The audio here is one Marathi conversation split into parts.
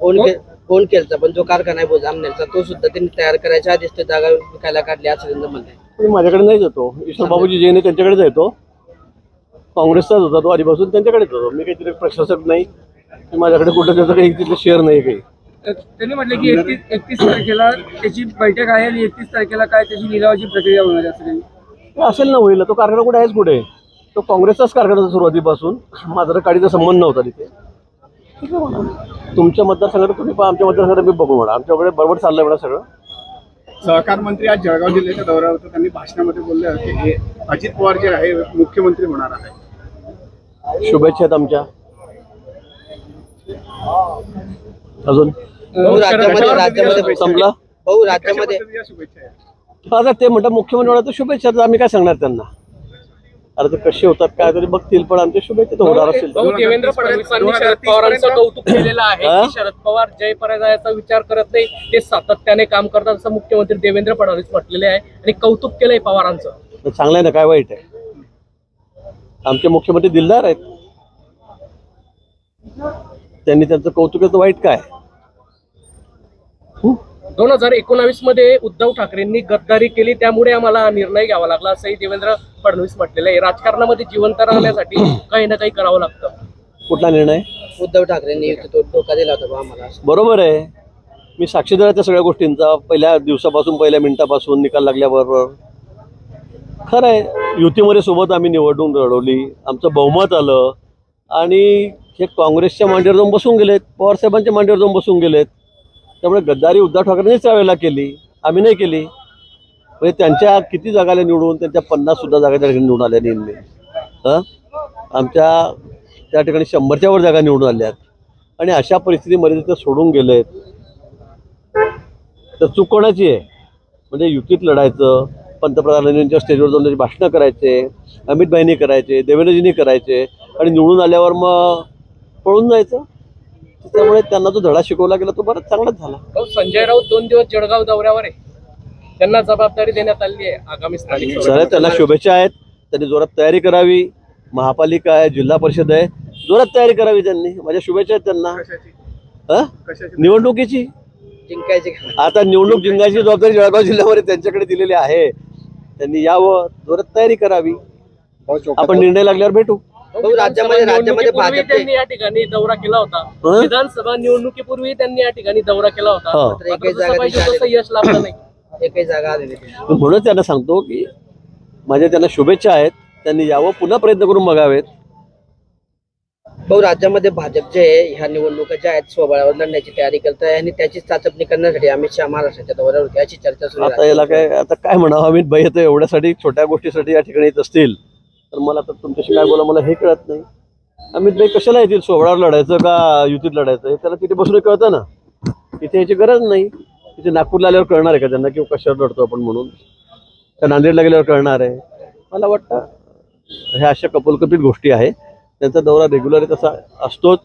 कोण के- कोण केलता? पण जो कारखाना आहे जामनेरचा तो सुद्धा त्यांनी तयार करायच्या आधीच ते जागा विकायला काढली असं त्यांचं म्हणणं आहे. माझ्याकडे नाही जातो ईश्वर बाबूजी जैन आहे त्यांच्याकडेच येतो. काँग्रेसचाच होता तो आधीपासून त्यांच्याकडेच होतो. मी काहीतरी प्रशासक नाही. की माझ्याकडे कुठं त्याचं काही तिथलं शेअर नाही काही. त्यांनी म्हटलं की एकतीस एकतीस तारखेला त्याची बैठक आहे आणि एकतीस तारखेला काय त्याची निलावाची प्रक्रिया होणार आहे असं त्यांनी ते असेल ना होईल. तो कारखाना कुठे आहेच कुठे? तो काँग्रेसचाच कारखाना होता सुरुवातीपासून. माझा तर काडीचा संबंध नव्हता तिथे. तुमच्या मतदारसंघात तुम्ही पहा आमच्या मतदारसंघात मी बघू म्हणा. आमच्याकडे बरोबर चाललंय म्हणा सगळं. सहकार मंत्री आज जळगाव जिल्ह्याच्या दौऱ्यावर होते. त्यांनी भाषणामध्ये बोलले की हे अजित पवार जे आहे मुख्यमंत्री होणार आहे. शुभेच्छा आहेत आमच्या. अजून? भाऊ राज्यामध्ये राज्यामध्ये संपला. भाऊ राज्यामध्ये शुभेच्छा आता ते म्हणतात मुख्यमंत्री म्हणा तर शुभेच्छा तर आम्ही काय सांगणार त्यांना? अरे ते कसे होतात काय तरी बघतील पण आमच्या शुभेच्छा तर होणार असेल देवेंद्र फडणवीसांनी शरद पवारांचं कौतुक केलेलं आहे हा? की शरद पवार जय पराजयाचा विचार करत नाही ते सातत्याने काम करतात असं मुख्यमंत्री देवेंद्र फडणवीस म्हटलेले आहे आणि कौतुक केलंय पवारांचं तर चांगलं आहे ना काय वाईट आहे आमचे मुख्यमंत्री दिलदार आहेत त्यांनी त्यांचं कौतुक वाईट काय? दोन हजार एकोणावीसमध्ये उद्धव ठाकरेंनी गद्दारी केली. त्यामुळे आम्हाला हा निर्णय घ्यावा लागला. असंही देवेंद्र फडणवीस म्हटलेलं आहे. राजकारणामध्ये जिवंत राहण्यासाठी काही ना काही करावं लागतं. कुठला निर्णय? उद्धव ठाकरेंनी तो धोका दिला होता बा आम्हाला. बरोबर आहे. मी साक्षीदार आहे त्या सगळ्या गोष्टींचा. पहिल्या दिवसापासून पहिल्या मिनिटापासून निकाल लागल्याबरोबर. खरं आहे युतीमध्ये सोबत आम्ही निवडणूक लढवली. आमचं बहुमत आलं. आणि हे काँग्रेसच्या मांडीवर जाऊन बसून गेलेत. पवारसाहेबांच्या मांडीवर जाऊन बसून गेलेत. त्यामुळे गद्दारी उद्धव ठाकरेंनीच त्यावेळेला केली. आम्ही नाही केली. म्हणजे त्यांच्या किती जागाला निवडून त्यांच्या पन्नास सुद्धा जागा त्या ठिकाणी निवडून आल्या नेहमी हां? आमच्या त्या ठिकाणी शंभरच्या वर जागा निवडून आल्यात. आणि अशा परिस्थितीमध्ये ते सोडून गेलेत. तर चूक कोणाची आहे? म्हणजे युतीत लढायचं पंतप्रधानांच्या स्टेजवर जाऊन त्याची भाषणं करायचे अमित भाईंनी करायचे देवेंद्रजींनी करायचे आणि निवडून आल्यावर मग पळून जायचं? त्यामुळे त्यांना जो धडा शिकवला गेला तो बराच चांगलाच झाला. भाऊ संजय राऊत दोन दिवस जळगाव दौऱ्यावर आहे. त्यांना जबाबदारी देण्यात आली आहे आगामी स्थानिक सर त्यांना शुभेच्छा आहेत. त्यांनी जोरात तयारी करावी. महापालिका आहे जिल्हा परिषद आहे. जोरात तयारी करावी त्यांनी. माझ्या शुभेच्छा आहेत त्यांना. कशाची? हं? कशाची? निवडणुकीची? जिंकायचे आता निवडणूक जिंकायची जबाबदारी जळगाव जिल्ह्यामध्ये त्यांच्याकडे दिलेली आहे. त्यांनी यावं. जोरात तयारी करावी. आपण निर्णय लागल्यावर भेटू. भाऊ राज्यामध्ये राज्यामध्ये निवडणुकीपूर्वी भाजपचे त्यांनी या ठिकाणी दौरा केला होता. हं? विधानसभा निवडणुकीपूर्वी त्यांनी या ठिकाणी दौरा केला होता. हो. मात्र एकही जसं जागा पाहिजे दिसली तसं यश लाभलं नाही. एकही जागा आलेली नाही. म्हणूनच त्यांना सांगतो की माझ्या त्यांना शुभेच्छा आहेत त्यांनी यावं पुन्हा प्रयत्न करून बघावेत. भाऊ राज्यामध्ये भाजप जे आहे ह्या निवडणुका ज्या आहेत स्वबळावर लढण्याची तयारी करत आहे आणि त्याची चाचपणी करण्यासाठी अमित शहा महाराष्ट्राच्या दौऱ्यावर होते. अशी चर्चा सुरू आता आहे याला काय आता काय म्हणावं? अमित भाई येतं एवढ्यासाठी छोट्या गोष्टीसाठी या ठिकाणी येत असतील. तर मला तर तुमच्याशी काय बोला मला हे कळत नाही. अमित भाई कशाला येतील? सोहळ्यावर लढायचं का युतीत लढायचं? हे त्याला तिथे बसून कळतं ना. इथे याची गरज नाही. तिथे नागपूरला आल्यावर कळणार आहे का त्यांना किंवा कशावर लढतो आपण म्हणून? त्या नांदेडला गेल्यावर कळणार आहे. मला वाटतं ह्या अशा कपोलकपित गोष्टी आहे. त्यांचा दौरा रेग्युलर तसा असतोच.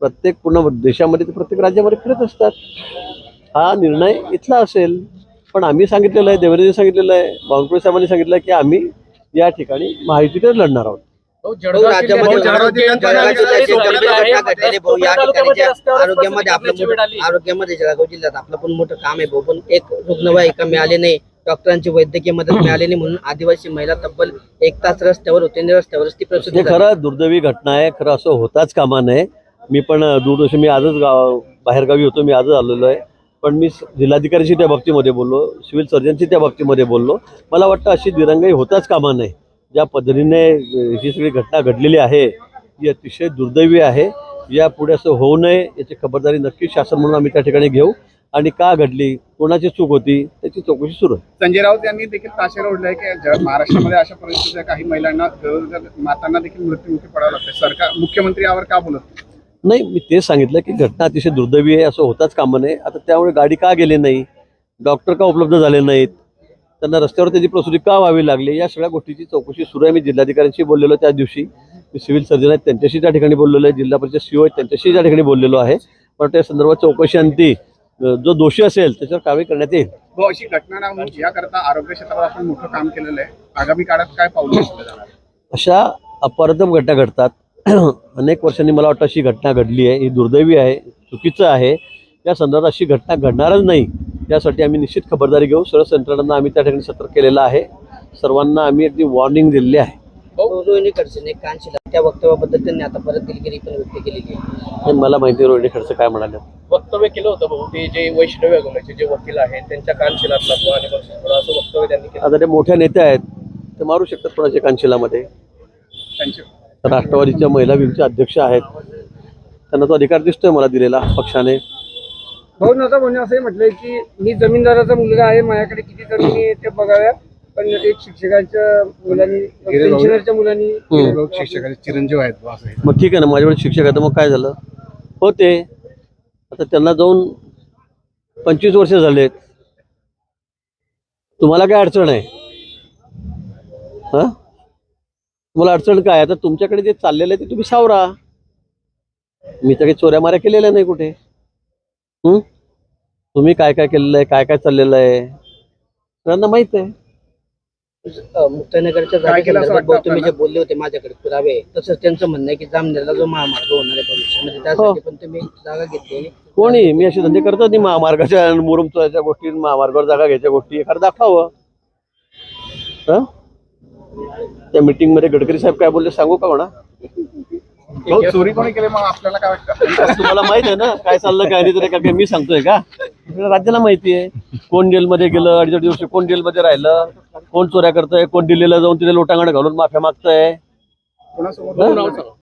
प्रत्येक पूर्ण देशामध्ये ते प्रत्येक राज्यामध्ये फिरत असतात. हा निर्णय इथला असेल. पण आम्ही सांगितलेलं आहे देवेंद्रजी सांगितलेलं आहे बावनकुळे साहेबांनी सांगितलं आहे की आम्ही या ठिकाणी महायुतीतच लढणार आहोत. रस्त्यावर आरोग्यामध्ये आपलं आरोग्यामध्ये जळगाव जिल्ह्यात आपलं पण मोठं काम आहे भाऊ पण एक रुग्णवाहिका मिळाली नाही डॉक्टरांची वैद्यकीय मदत मिळाली नाही म्हणून आदिवासी महिला तब्बल एक तास रस्त्यावर होते आणि रस्त्यावरच ती प्रसूती हे झाली. खरं दुर्दैवी घटना आहे खरं असं होताच कामा नये. मी पण दूरदर्शन मी आजच गाव बाहेरगावी होतो मी आजच आलेलो आहे. पण मी जिल्हाधिकारीशी त्या बाबतीमध्ये बोललो सिव्हिल सर्जनशी त्या बाबतीमध्ये बोललो. मला वाटतं अशी दिरंगाई होताच कामा नये. ज्या पद्धतीने ही सगळी घटना घडलेली आहे ही अतिशय दुर्दैवी आहे. या पुढे असं होऊ नये याची खबरदारी नक्कीच शासन म्हणून आम्ही त्या ठिकाणी घेऊ. आणि का घडली कोणाची चूक होती त्याची चौकशी सुरू आहे. संजय राऊत यांनी देखील ताशेर ओढलाय की महाराष्ट्रामध्ये अशा परिस्थितीत काही महिलांना मातांना देखील मृत्यूमुखी पडावं लागतं सरकार मुख्यमंत्री यावर का बोलत नाही? नाही मी तेच सांगितलं की घटना अतिशय दुर्दैवी आहे असं होताच कामा नये आता त्यामुळे गाडी का गेली नाही? डॉक्टर का उपलब्ध झाले नाहीत? त्यांना रस्त्यावर त्याची प्रसूती का व्हावी लागली? या सगळ्या गोष्टीची चौकशी सुरू आहे. मी जिल्हाधिकाऱ्यांशी बोललेलो त्या दिवशी. मी सिव्हिल सर्जन आहेत त्यांच्याशी त्या ठिकाणी बोललेलो आहे. जिल्हा परिषद सीओ आहेत त्यांच्याशी त्या ठिकाणी बोललेलो आहे. पण त्या संदर्भात चौकशी अंती जो दोषी असेल त्याच्यावर कारवाई करण्यात येईल. अशी घटना याकरता आरोग्य क्षेत्रात आपण मोठं काम केलेलं आहे. आगामी काळात काय पाऊल अशा अपरदम घटना घडतात. अनेक वर्षांनी मला वाटतं अशी घटना घडली आहे. ही दुर्दैवी आहे चुकीचं आहे. या संदर्भात अशी घटना घडणारच नाही. यासाठी आम्ही निश्चित खबरदारी घेऊ सर्व यंत्रणांना आम्ही त्या ठिकाणी सतर्क केलेलं आहे. सर्वांना आम्ही अगदी वॉर्निंग दिलेली आहे. रोहिणी खडसेने कानशिला त्या वक्तव्याबद्दल त्यांनी आता परत दिलगिरी पण व्यक्त केलेली आहे. हे मला माहिती आहे रोहिणी खडसे काय म्हणाले? वक्तव्य केलं होतं भाऊ. ते जे वैष्णव आगमनाचे जे वकील आहेत त्यांच्या मिळावं असं वक्तव्य त्यांनी केलं. आता ते मोठ्या नेत्या आहेत. ते मारू शकतात कोणाच्या कांशिलामध्ये? त्यांचे राष्ट्रवादीच्या महिला विंगचे अध्यक्ष आहेत. त्यांना तो अधिकार दिसतोय मला दिलेला पक्षाने. भाऊ नव्हता म्हणे असंही म्हटलंय की मी जमीनदाराचा मुलगा आहे माझ्याकडे किती जमिनी आहे ते बघाव्या पण एक शिक्षकाच्या मुलांनी मुलांनी. शिक्षकाचे चिरंजीव आहेत मग ठीक आहे ना माझ्याकडे शिक्षक आहे तर मग काय झालं? होते. आता त्यांना जाऊन पंचवीस वर्ष झालेत. तुम्हाला काय अडचण आहे? हा? तुम्हाला अडचण काय? आता तुमच्याकडे जे चाललेलं आहे ते तुम्ही सावरा. मी तर काही चोऱ्या माऱ्या केलेल्या नाही कुठे. हं? तुम्ही काय काय केलेलं आहे? काय काय चाललेलं आहे? सगळ्यांना माहीत आहे. जागेसंदर्भात भाऊ तुम्ही जे? बोलले होते माझ्याकडे पुरावे तसंच त्यांचं म्हणणं आहे की जामनेरला जो महामार्ग होणार आहे भविष्यामध्ये त्यासाठी पण तुम्ही जागा घेतली कोणी? मी असे धंदे करतात नाही महामार्गाच्या मुरुम चोराच्या गोष्टी महामार्गावर जागा घ्यायच्या गोष्टी. एखादं दाखवावं. हं? त्या मीटिंगमध्ये गडकरी साहेब काय बोलले सांगू का म्हणा? चोरी कोणी केली? मग आपल्याला काय वाटतं? तुम्हाला माहीत आहे ना काय चाललं काय नाही तर काय मी सांगतोय का? राज्याला माहिती आहे. कोण जेलमध्ये गेलं अडीच वर्ष कोण जेलमध्ये राहिलं कोण चोऱ्या करतंय कोण दिल्लीला जाऊन तिथे लोटांगण घालून माफ्या मागतंय.